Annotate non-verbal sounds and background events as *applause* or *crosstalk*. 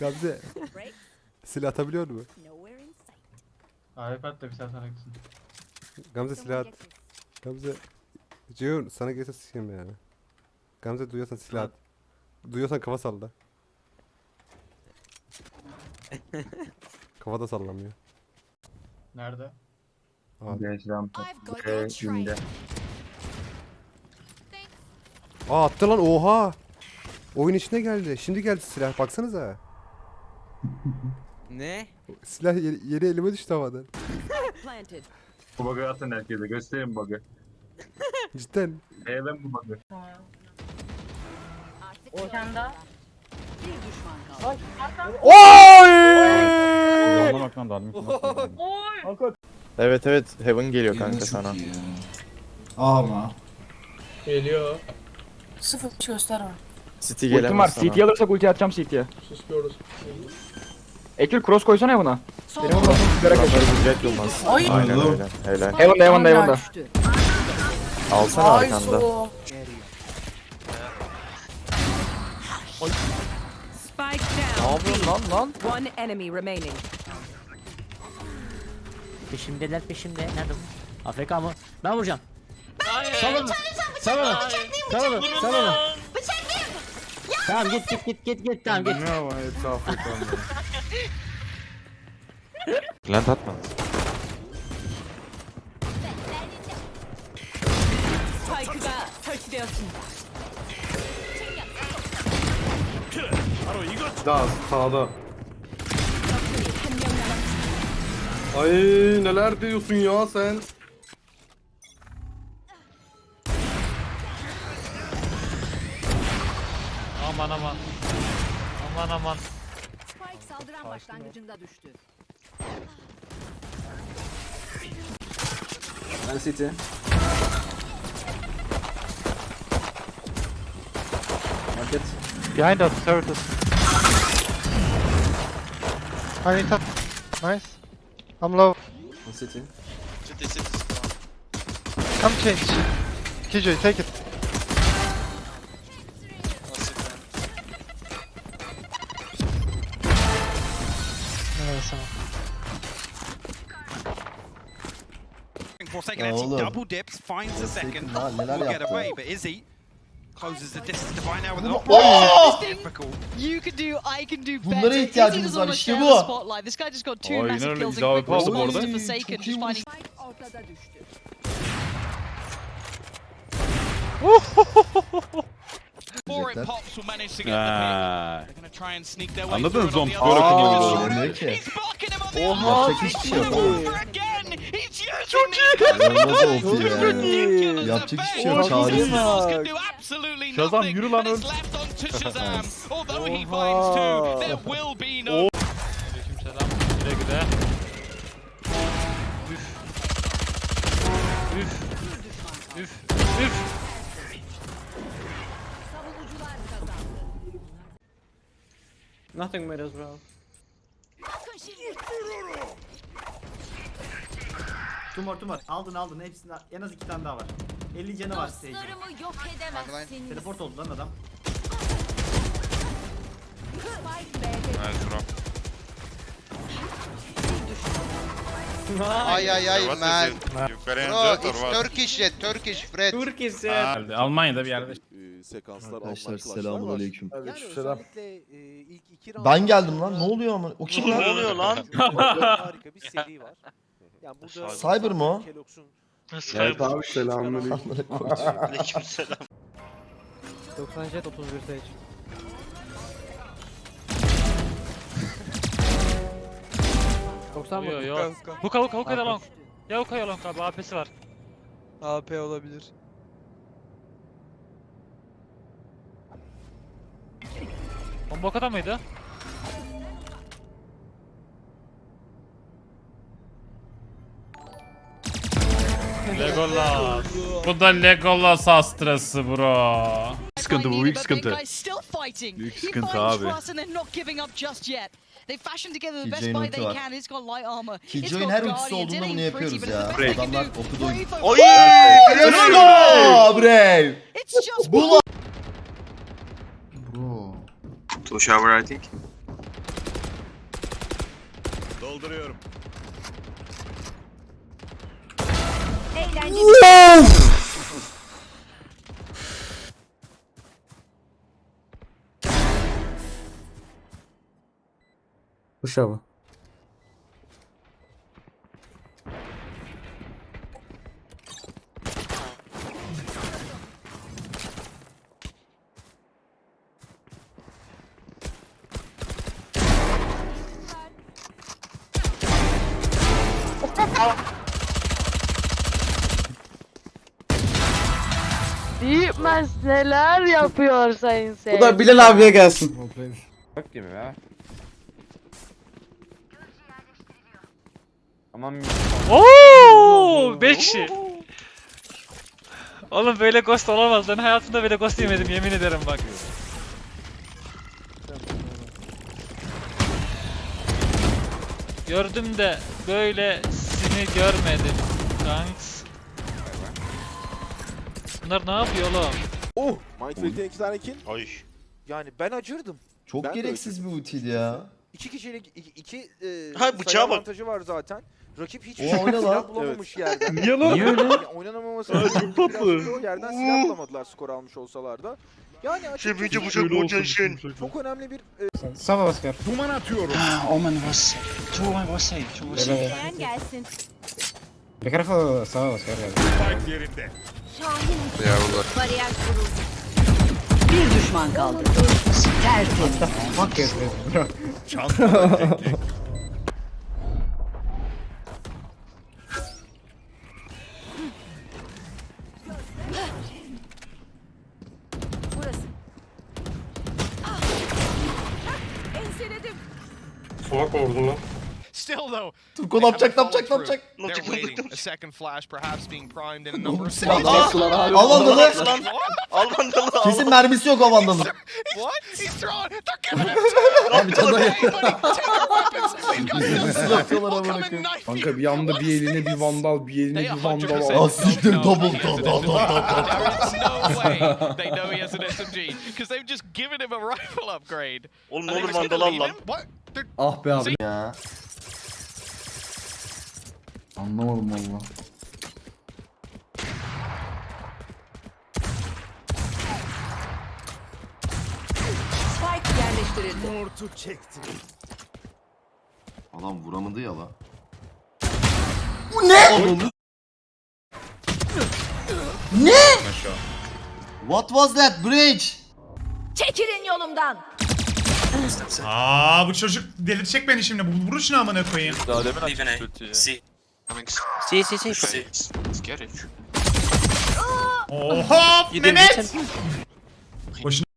Gamze silah atabiliyor mu? Sight. iPad de bir sen sana gitsin. Gamze silah at. Gamze. Ceyhun sana gelse sikeyim yani. Gamze duyuyorsan silah at. Duyuyorsan kafa salla. *laughs* kafa da sallamıyor. Nerede? Abi. Genç rampa. Trail. Aa attı lan oha. Oyun içine geldi. Şimdi geldi silah. Baksanıza. Ne? Silah yeri, yeri elime düştü havadan. Bu bug'ı atın herkese. Gösterin bug'ı. *laughs* Cidden. Eğlen bu bug'ı. Ortanda. Bir düşman kaldı. Oy! Oy. Evet evet Heaven geliyor kanka sana. Ama. Geliyor. Sıfır göster var. City Ultim var. gelemez sana. CT alırsak ulti atacağım CT'ye. Susuyoruz. Ekül cross koysana ya buna. Benim ondan sonra sigara. Adamları Jet Yılmaz. Ay. Aynen Oğlum. öyle. Helal. Heaven'da Heaven'da Heaven'da. Düştü. Alsana arkanda. Spike Ne down. yapıyorsun lan lan? One enemy remaining. Peşimdeler peşimde. Nerede bu? AFK mı? Ben vuracağım. Salın. Salın. Salın. Salın. Tamam git git git git git tamam git. Ne ama etrafı kanka. Plant atma. Spike'da taşıyorsun. Daha sağda. Ay neler diyorsun ya sen? Aman aman. Aman aman. Spike saldıran başlangıcında düştü. Ben City. Market. Behind us, turret us. I need top. Nice. I'm low. Ben City. Come change. Kijoy, take it. Forsaken Ya actually oğlum. double dips, finds the second, var, neler will get away, but Izzy closes the distance to find out with an Oğlum, difficult. You can do, I can do better. Bunlara ihtiyacımız var, işte bu. Spotlight. This guy just got two massive kills in quick aldı bu to Forsaken, just finding Spike ortada düştü. Before it pops, will manage to get the pick. They're going to try and sneak their way Anladınız through it zombi on böyle kullanılıyor. He's blocking him on the Oha, other yapacak side. hiçbir şey yok using these İnanılmaz OP ya. Yapacak hiçbir şey yok. Absolutely Shazam, yürü lan, öl. *laughs* no Aleykümselam. Güle güle. Üf. Üf. Üf. Üf. Nothing matters bro. Tumor tumor aldın aldın hepsini en az iki tane daha var. 50 canı var stage. Dostlarımı yok edemezsiniz. Teleport oldu lan adam. Spike B'de Ay ay ay man. Yukarıya Bro it's Turkish jet, Turkish Fred. Almanya'da bir yerde. Sekanslar Arkadaşlar selamun aleyküm. Aleykümselam. Ben geldim lan ne *laughs* oluyor ama? O kim lan? oluyor lan? *laughs* Harika bir seri var. Yani burada Cyber mı o? Evet abi selamünaleyküm. Aleykümselam. 90 jet 31 stage. Doksan Yo yo. Huka huka huka da long. Ya huka ya long abi AP'si var. AP olabilir. Bomba o kadar mıydı? Legolas. Bu da Legolas astrası bro. Sıkıntı bu büyük sıkıntı. Büyük sıkıntı abi. trust and they're not giving up just yet. They fashioned together the best buy they var. can. It's got light armor. Killjoy'un her ultisi olduğunda bunu yapıyoruz ya. Adamlar okudu. Oy! Go Brave. It's just Bu lan. Two shower I think. Dolduruyorum. Of! Uşağı. Oh. Büyükmez neler yapıyor sayın seyirci. Bu da Bilal abiye gelsin. Bak gibi ya. Aman Oo, 5 kişi. Oğlum böyle ghost olamaz. Ben hayatımda böyle ghost yemedim yemin ederim bak. Gördüm de böylesini görmedim. Thanks. Bunlar ne yapıyor oğlum? Oh! Mindfield'in iki tane kill. Ay. Yani ben acırdım. Çok Ben de gereksiz bir ultiydi ya. İki kişilik iki, iki e, Ha, sayı bak. avantajı var zaten. Rakip hiçbir O şekilde oyna lan. silah bulamamış yerden. Niye lan? Niye öyle? Yani oynanamaması çok tatlı. O yerden silah bulamadılar skor almış olsalar da. Yani açıkçası bıçak boğacaksın. çok önemli bir e, Sava atıyorum. Omen was Two was safe. Two was isteyen gelsin. Be careful, Sava Oscar. Spike yerinde. Şahin Ya burada. bariyer kuruldu. Bir düşman kaldı. Tertemiz. Fuck is this, bro? Çantada tek tek. Burası. Ah! Enseledim. Still though, Turko ne yapacak ne yapacak ne yapacak? they're waiting. A second flash perhaps being primed in a number Oğlum of silah al. Al vandalı. Al vandalı al. Kesin mermisi yok o vandalın. And koyayım. knife Kanka bir anda bir eline bir vandal, bir eline bir vandal. 100% Ah siktir double. There is no way they know he has an SMG because they've just given him a rifle upgrade. Oğlum ne olur gonna al lan. Ah be abi ya. Anlamadım valla. Spike yerleştirildi. Mortu çekti. Adam vuramadı ya la. Bu ne? ne? What was that bridge? Çekilin yolumdan. Aa bu çocuk delirtecek beni şimdi. Bu vuruş ne amına koyayım? Daha demin açmış kötü ya. Si si si. Oha Mehmet. Boşuna